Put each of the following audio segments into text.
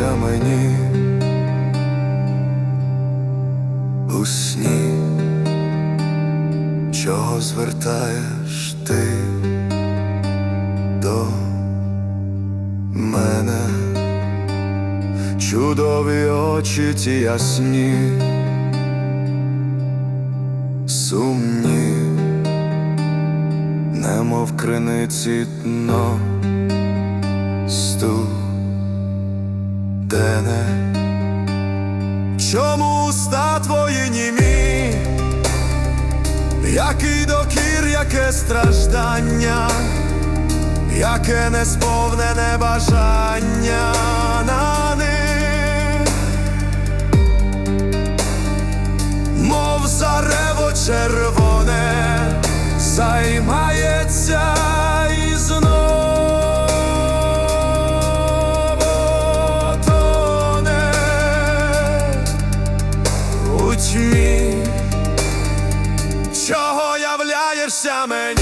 що мені у сні, чого звертаєш ти до мене, чудові очі ті ясні, сумні, немов криниці дно студене. Чому уста твої німі, який докір, яке страждання, яке несповнене бажання на них, являєшся мені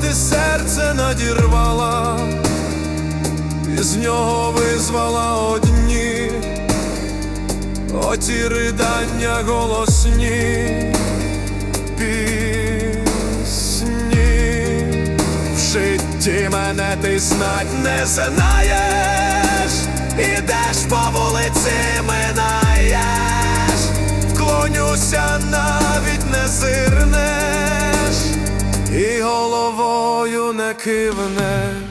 ти серце надірвала, із нього визвала одні, оті ридання голосні пісні. В житті мене ти знать не знаєш, ідеш по вулиці, минаєш, головою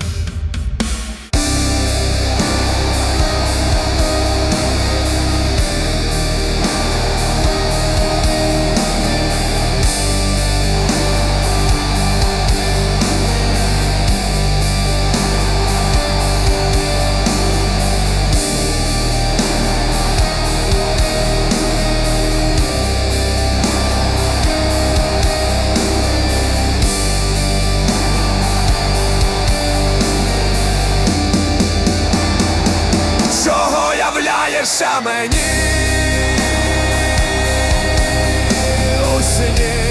Даєшся мені. У сні